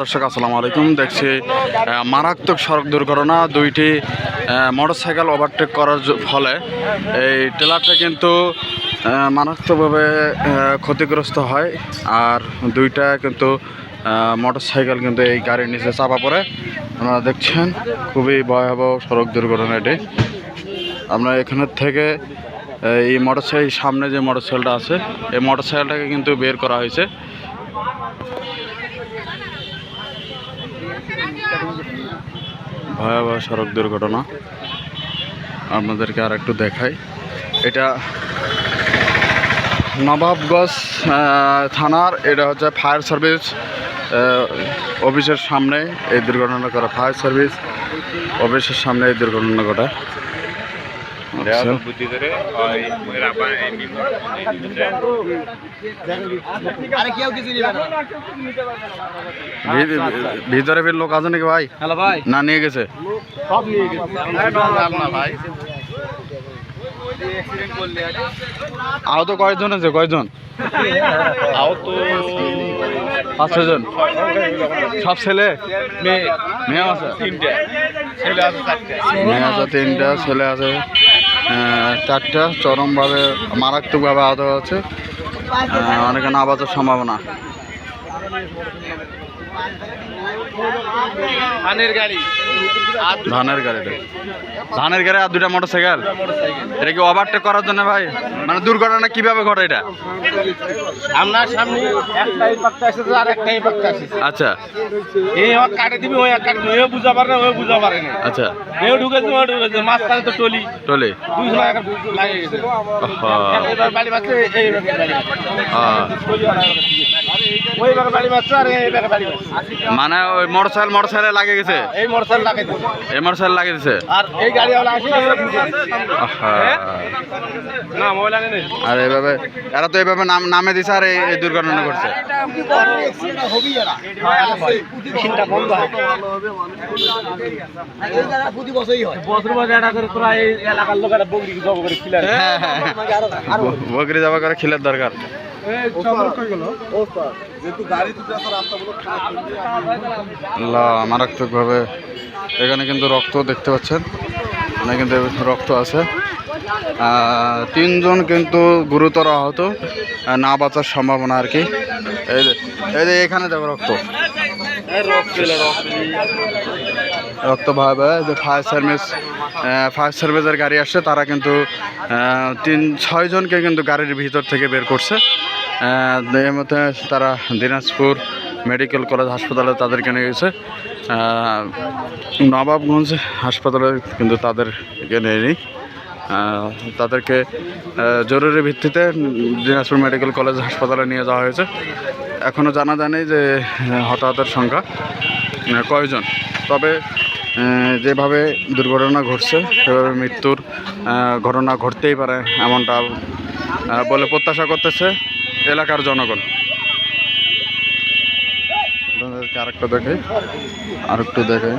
দর্শক, আসসালামু আলাইকুম। দেখছি মারাত্মক সড়ক দুর্ঘটনা। দুইটি মোটরসাইকেল ওভারটেক করার ফলে এই ট্রেলারটা কিন্তু মারাত্মকভাবে ক্ষতিগ্রস্ত হয়। আর দুইটা কিন্তু মোটরসাইকেল কিন্তু এই গাড়ির নিচে চাপা পড়ে। আপনারা দেখছেন, খুবই ভয়াবহ সড়ক দুর্ঘটনা এটি। আমরা এখানের থেকে, এই মোটরসাইকেল, সামনে যে মোটরসাইকেলটা আছে, এই মোটরসাইকেলটাকে কিন্তু বের করা হয়েছে। ভয়াবহ সড়ক দুর্ঘটনা। আপনাদেরকে আর একটু দেখাই। এটা নবাবগঞ্জ থানার, এটা হচ্ছে ফায়ার সার্ভিস অফিসের সামনে এই দুর্ঘটনা করা ফায়ার সার্ভিস অফিসের সামনে এই দুর্ঘটনা ঘটা। ভিতরে ফির লোক আছে নাকি ভাই? হ্যালো ভাই। না নিয়ে গেছে। সব নিয়ে গেছে। ভাই। আহত কয়জন আছে কয়জন? আও তো পাঁচ ছজন সব ছেলে? মেয়ে। মেয়ে আছে? তিনটে। ছেলে আছে মেয়ে আছে তিনটা ছেলে আছে চারটা চরমভাবে মারাত্মকভাবে আহত আহ, অনেকে না সম্ভাবনা। ধানের গাড়ি। আর ধানের গাড়িটা ধানের গাড়ি আর দুটা মোটর সাইকেল এটা কি ওভারটেক করার জন্য ভাই? মানে দুর্ঘটনা কীভাবে ঘটে এটা? আপনার সামনে একটাই পাক্কা আসছে আর একটাই পাক্কা আসছে আচ্ছা। এই কাটে দিবি ওই কাটে ওই বুঝা পারে না ওই বুঝা পারে না। আচ্ছা। এও ঢুকেছে ও ঢুকেছে মাঝখানে তো টলি। টলি। দুইশো টাকা লাগে গেছে। এবার বাড়ি এই বাড়ি মানে ওই মোটর সাইকেল মোটর সাইকেলে লাগিয়ে গেছে? এই মোটরসাইকেল দিছে। এই মোটর সাইকেল লাগিয়ে দিছে? আর এই গাড়িওয়ালা আহা। না মোবাইল আনে আর এইভাবে এরা তো এইভাবে নাম নামে দিছে আর এই দুর্ঘটনা ঘটছে। বন্ধ হয়। হয় জব করে হ্যাঁ হ্যাঁ হ্যাঁ। বকরি খিলের দরকার। মারাত্মকভাবে। এখানে কিন্তু রক্ত দেখতে পাচ্ছেন। এখানে কিন্তু রক্ত আছে। তিনজন কিন্তু গুরুতর আহত না বাঁচার সম্ভাবনা আর কি। এই যে- এখানে দেখো রক্ত। রক্ত ভাবে যে ফায়ার সার্ভিস ফায়ার সার্ভিসের গাড়ি আসছে তারা কিন্তু তিন ছয়জনকে কিন্তু গাড়ির ভিতর থেকে বের করছে। এর মধ্যে তারা দিনাজপুর মেডিকেল কলেজ হাসপাতালে তাদেরকে নিয়ে গেছে। নবাবগঞ্জ হাসপাতালে কিন্তু তাদেরকে নেয়নি আহ, তাদেরকে জরুরি ভিত্তিতে দিনাজপুর মেডিকেল কলেজ হাসপাতালে নিয়ে যাওয়া হয়েছে। এখনও জানা যায়নি যে হতাহতের সংখ্যা কয়জন। তবে যেভাবে দুর্ঘটনা ঘটছে, সেভাবে মৃত্যুর ঘটনা ঘটতেই পারে এমনটা বলে প্রত্যাশা করতেছে এলাকার জনগণ। আপনাদেরকে আরেকটা দেখে আরেকটু দেখে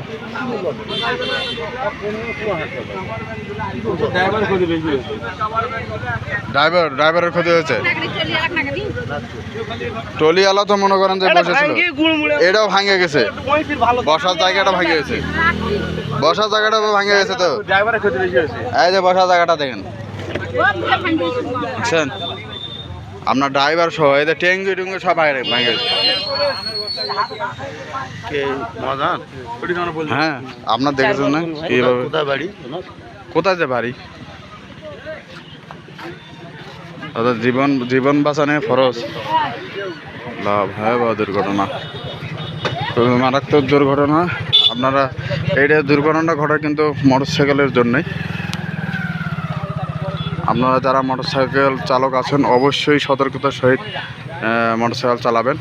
ড্রাইভার ড্রাইভারের ক্ষতি হয়েছে? টলিওয়ালা তো মনে করেন যে বসেছিল। এটাও ভাঙে গেছে। বসার জায়গাটা ভাঙে গেছে। বসার জায়গাটা ভাঙে গেছে তো। এই যে বসার জায়গাটা দেখেন। আপনার ড্রাইভার সহ এদের টেঙ্গি টুঙ্গি সব ভাঙে ভাঙে। হ্যাঁ আপনার দেখেছেন না? এইভাবে। বাড়ি? কোথায় যে বাড়ি? অর্থাৎ জীবন জীবন বাঁচানো ফরজ। লা ভয়াবহ দুর্ঘটনা? খুবই মারাত্মক দুর্ঘটনা। আপনারা এইটা দুর্ঘটনা ঘটে কিন্তু মোটরসাইকেলের জন্যই। আপনারা যারা মোটরসাইকেল চালক আছেন, অবশ্যই সতর্কতার সহিত মোটরসাইকেল চালাবেন।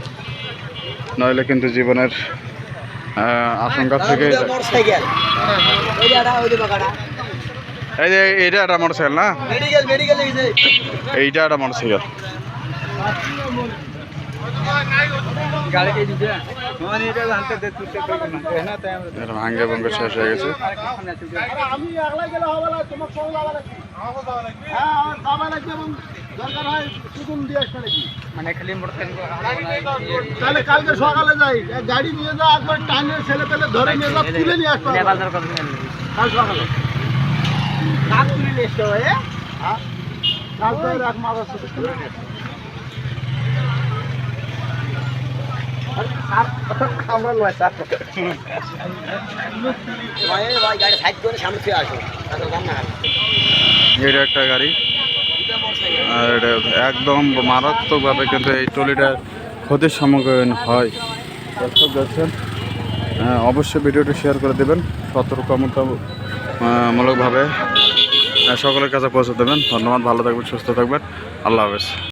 নইলে কিন্তু জীবনের আশঙ্কা থেকে এই যে এটা একটা মোটরসাইকেল না? এইটা একটা মোটরসাইকেল। ভাঙ্গে ভঙ্গে শেষ হয়ে গেছে। হ্যাঁ আমার লাগবে দরকার হয় কুকুম দিয়ে আসবে নাকি? মানে খালি তাহলে কালকে সকালে যাই গাড়ি নিয়ে যা একবার টাইনের ছেলে পেলে ধরে নিয়ে যা তুলে নিয়ে আসবে কাল সকালে। কাক তুলে নিয়ে আসতে হবে হ্যাঁ। কাল তো রাখ তুলে নিয়ে আমরা নয় সাপ ভাই গাড়ি সাইড করে সামনে ফিরে আসো তাহলে রান্না এটা একটা গাড়ি। আর এটা একদম মারাত্মকভাবে কিন্তু এই ট্রলিটার ক্ষতির সম্মুখীন হয়। দর্শক দেখছেন? অবশ্যই ভিডিওটি শেয়ার করে দেবেন সতর্কমূলকভাবে সকলের কাছে পৌঁছে দেবেন। ধন্যবাদ, ভালো থাকবেন, সুস্থ থাকবেন। আল্লাহ হাফেজ।